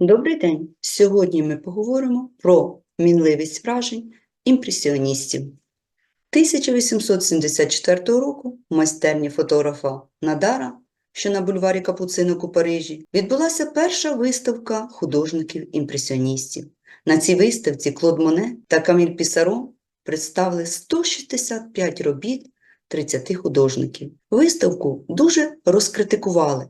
Добрий день! Сьогодні ми поговоримо про мінливість вражень імпресіоністів. 1874 року в майстерні фотографа Надара, що на бульварі Капуцинок у Парижі, відбулася перша виставка художників-імпресіоністів. На цій виставці Клод Моне та Каміль Пісаро представили 165 робіт 30 художників. Виставку дуже розкритикували,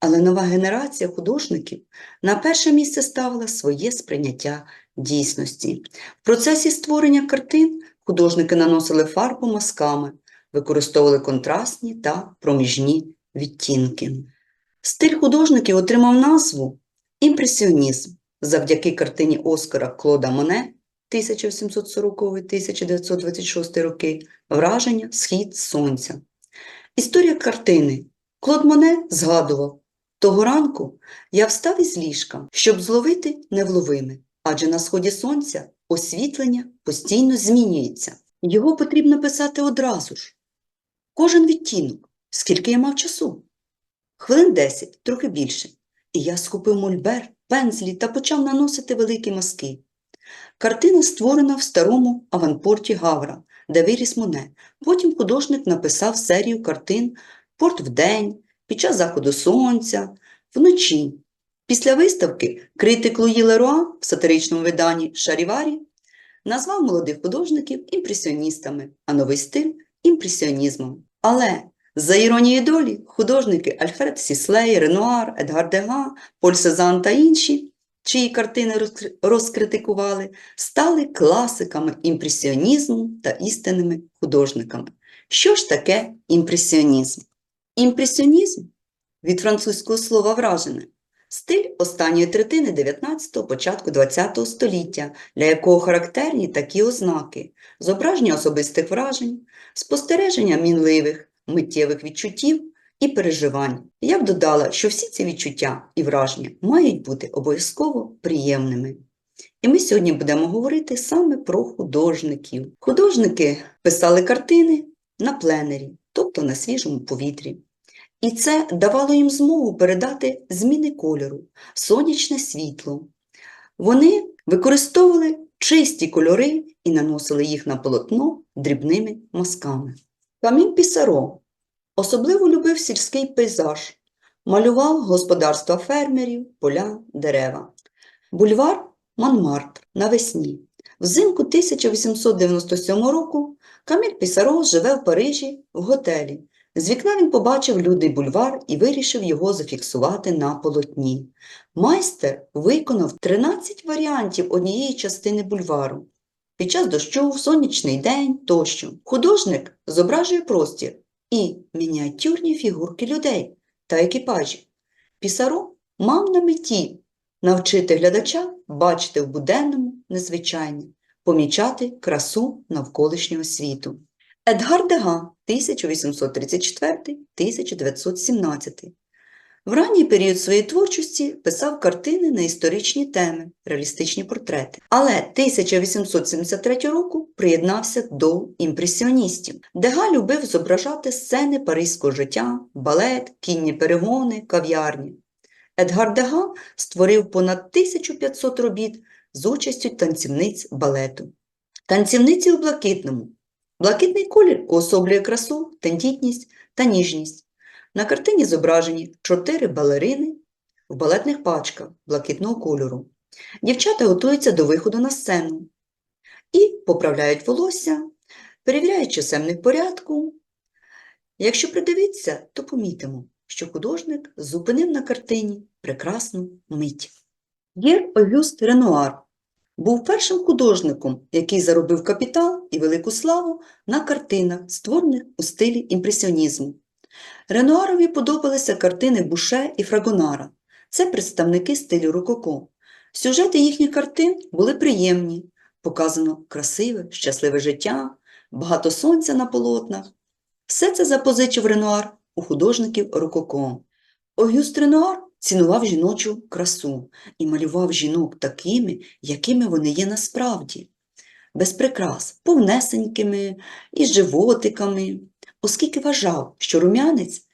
але нова генерація художників на перше місце ставила своє сприйняття дійсності. В процесі створення картин художники наносили фарбу мазками, використовували контрастні та проміжні відтінки. Стиль художників отримав назву імпресіонізм завдяки картині Оскара Клода Моне 1740-1926 роки Враження Схід сонця. Історія картини Клод Моне згадував, того ранку я встав із ліжка, щоб зловити невловиме, адже на сході сонця освітлення постійно змінюється. Його потрібно писати одразу ж. Кожен відтінок, скільки я мав часу. Хвилин десять, трохи більше. І я схопив мольбер, пензлі та почав наносити великі мазки. Картина створена в старому аванпорті Гавра, де виріс Моне. Потім художник написав серію картин Порт вдень, під час заходу сонця, вночі. Після виставки критик Луї Леруа в сатиричному виданні Шаріварі назвав молодих художників імпресіоністами, а новий стиль імпресіонізмом. Але за іронією долі художники Альфред Сіслей, Ренуар, Едгар Дега, Поль Сезанн та інші, чиї картини розкритикували, стали класиками імпресіонізму та істинними художниками. Що ж таке імпресіонізм? Імпресіонізм від французького слова вражене стиль останньої третини 19-го, початку 20-го століття, для якого характерні такі ознаки: зображення особистих вражень, спостереження мінливих, миттєвих відчуттів і переживань. Я б додала, що всі ці відчуття і враження мають бути обов'язково приємними. І ми сьогодні будемо говорити саме про художників. Художники писали картини на пленері, тобто на свіжому повітрі. І це давало їм змогу передати зміни кольору, сонячне світло. Вони використовували чисті кольори і наносили їх на полотно дрібними мазками. Камін Пісаро особливо любив сільський пейзаж, малював господарства фермерів, поля, дерева. Бульвар Монмартр навесні. Взимку 1897 року Каміль Пісаро живе в Парижі в готелі. З вікна він побачив людний бульвар і вирішив його зафіксувати на полотні. Майстер виконав 13 варіантів однієї частини бульвару. Під час дощу, в сонячний день тощо. Художник зображує простір і мініатюрні фігурки людей та екіпажів. Пісаро мав на меті навчити глядача бачити в буденному незвичайне, помічати красу навколишнього світу. Едгар Дега 1834-1917 в ранній період своєї творчості писав картини на історичні теми, реалістичні портрети. Але 1873 року приєднався до імпресіоністів. Дега любив зображати сцени паризького життя, балет, кінні перегони, кав'ярні. Едгар Дега створив понад 1500 робіт з участю танцівниць балету. Танцівниці у блакитному. Блакитний колір уособлює красу, тендітність та ніжність. На картині зображені чотири балерини в балетних пачках блакитного кольору. Дівчата готуються до виходу на сцену і поправляють волосся, перевіряють часемний порядку. Якщо придивитися, то помітимо, що художник зупинив на картині прекрасну мить. Єр Огюст Ренуар був першим художником, який заробив капітал і велику славу на картинах, створених у стилі імпресіонізму. Ренуарові подобалися картини Буше і Фрагонара. Це представники стилю рококо. Сюжети їхніх картин були приємні, показано красиве, щасливе життя, багато сонця на полотнах. Все це запозичив Ренуар у художників рококо. Огюст Ренуар цінував жіночу красу і малював жінок такими, якими вони є насправді, без прикрас, повнесенькими, із животиками, оскільки вважав, що рум'янець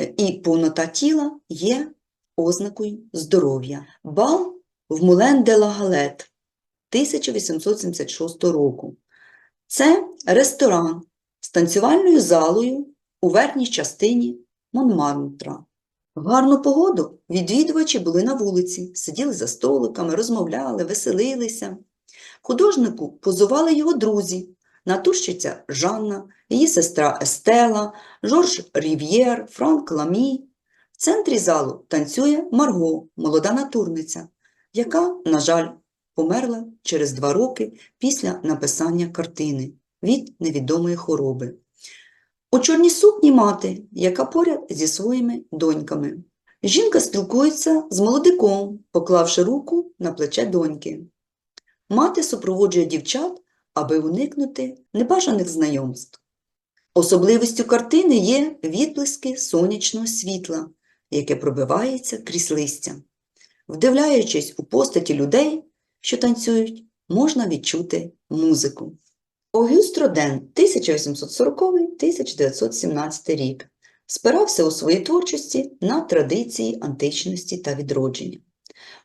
е, і повнота тіла є ознакою здоров'я. Бал в Мулен де ла Галет 1876 року. Це ресторан з танцювальною залою у верхній частині Монмартра. В гарну погоду відвідувачі були на вулиці, сиділи за столиками, розмовляли, веселилися. Художнику позували його друзі, натурщиця Жанна, її сестра Естела, Жорж Рів'єр, Франк Ламі. В центрі залу танцює Марго, молода натурниця, яка, на жаль, померла через два роки після написання картини від невідомої хвороби. У чорній сукні мати, яка поряд зі своїми доньками. Жінка спілкується з молодиком, поклавши руку на плече доньки. Мати супроводжує дівчат, аби уникнути небажаних знайомств. Особливістю картини є відблиски сонячного світла, яке пробивається крізь листя. Вдивляючись у постаті людей, що танцюють, можна відчути музику. Огюст Роден 1840-1917 рік спирався у своїй творчості на традиції античності та відродження.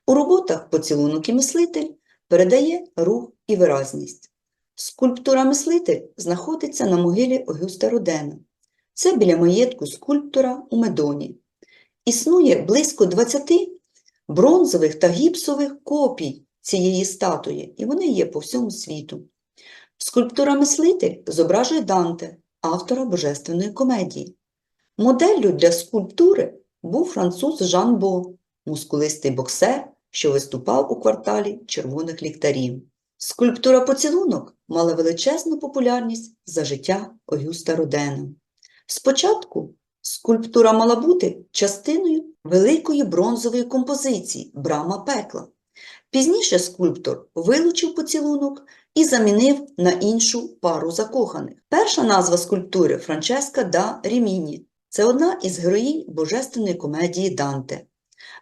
У роботах поцілунок і мислитель передає рух і виразність. Скульптура мислитель знаходиться на могилі Огюста Родена. Це біля маєтку скульптора у Медоні. Існує близько 20 бронзових та гіпсових копій цієї статуї, і вони є по всьому світу. Скульптура мислитель зображує Данте, автора Божественної комедії. Моделлю для скульптури був француз Жан Бо, мускулистий боксер, що виступав у кварталі червоних ліхтарів. Скульптура поцілунок мала величезну популярність за життя Огюста Родена. Спочатку скульптура мала бути частиною великої бронзової композиції Брама пекла. Пізніше скульптор вилучив поцілунок і замінив на іншу пару закоханих. Перша назва скульптури Франческа да Ріміні. Це одна із героїнь божественної комедії Данте.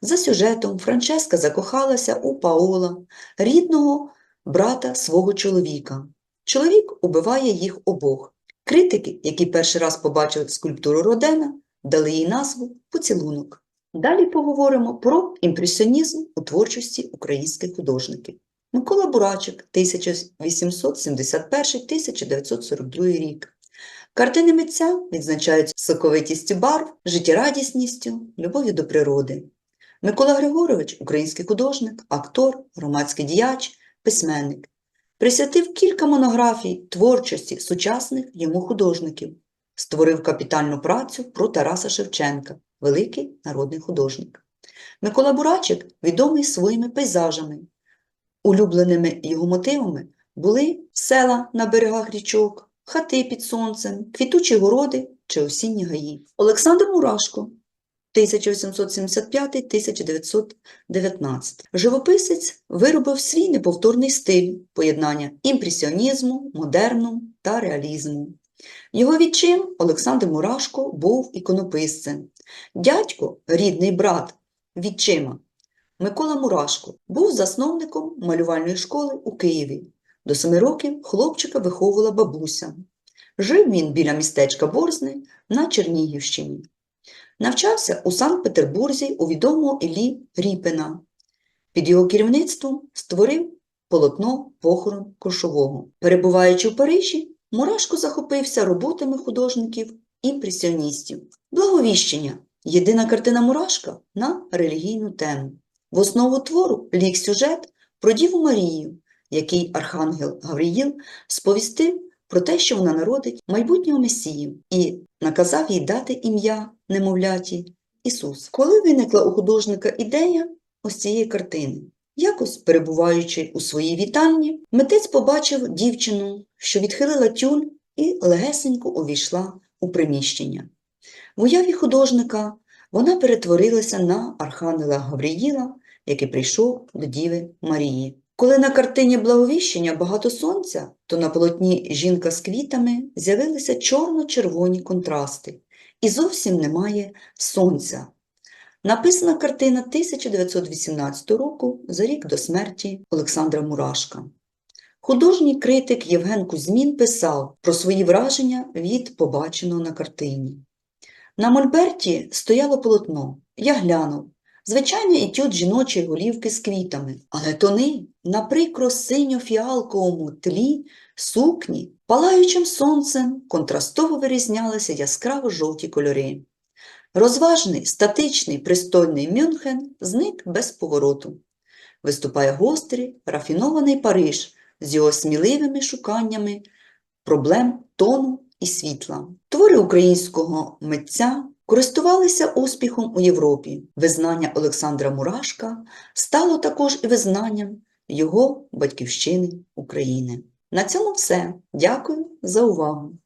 За сюжетом Франческа закохалася у Паола, рідного брата свого чоловіка. Чоловік убиває їх обох. Критики, які перший раз побачили скульптуру Родена, дали їй назву Поцілунок. Далі поговоримо про імпресіонізм у творчості українських художників. Микола Бурачик, 1871-1942 рік. Картини митця відзначають соковитістю барв, життєрадісністю, любов'ю до природи. Микола Григорович український художник, актор, громадський діяч, письменник. Присвятив кілька монографій творчості сучасних йому художників. Створив капітальну працю про Тараса Шевченка, великий народний художник. Микола Бурачик відомий своїми пейзажами. Улюбленими його мотивами були села на берегах річок, хати під сонцем, квітучі городи чи осінні гаї. Олександр Мурашко 1875-1919. Живописець виробив свій неповторний стиль поєднання імпресіонізму, модерну та реалізму. Його відчим Олександр Мурашко був іконописцем. Дядько, рідний брат відчима, Микола Мурашко був засновником малювальної школи у Києві. До семи років хлопчика виховувала бабуся. Жив він біля містечка Борзни на Чернігівщині. Навчався у Санкт-Петербурзі у відомого Іллі Ріпина. Під його керівництвом створив полотно похорон Кошового. Перебуваючи в Парижі, Мурашко захопився роботами художників-імпресіоністів. Благовіщення єдина картина Мурашка на релігійну тему. В основу твору ліг сюжет про Діву Марію, який архангел Гавриїл сповістив про те, що вона народить майбутнього Месію, і наказав їй дати ім'я немовляті Ісус. Коли виникла у художника ідея ось цієї картини? Якось, перебуваючи у своїй вітальні, митець побачив дівчину, що відхилила тюль і легесенько увійшла у приміщення. В уяві художника вона перетворилася на архангела Гавриїла, який прийшов до Діви Марії. Коли на картині Благовіщення багато сонця, то на полотні жінка з квітами з'явилися чорно-червоні контрасти, і зовсім немає сонця. Написана картина 1918 року за рік до смерті Олександра Мурашка. Художній критик Євген Кузьмін писав про свої враження від побаченого на картині. На мольберті стояло полотно. Я глянув. Звичайний етюд жіночої голівки з квітами, але тони на прикро синьо-фіалковому тлі сукні, палаючим сонцем, контрастово вирізнялися яскраво жовті кольори. Розважний, статичний, пристойний Мюнхен зник без повороту. Виступає гострий, рафінований Париж з його сміливими шуканнями проблем тону і світла. Твори українського митця користувалися успіхом у Європі. Визнання Олександра Мурашка стало також і визнанням його батьківщини України. На цьому все. Дякую за увагу!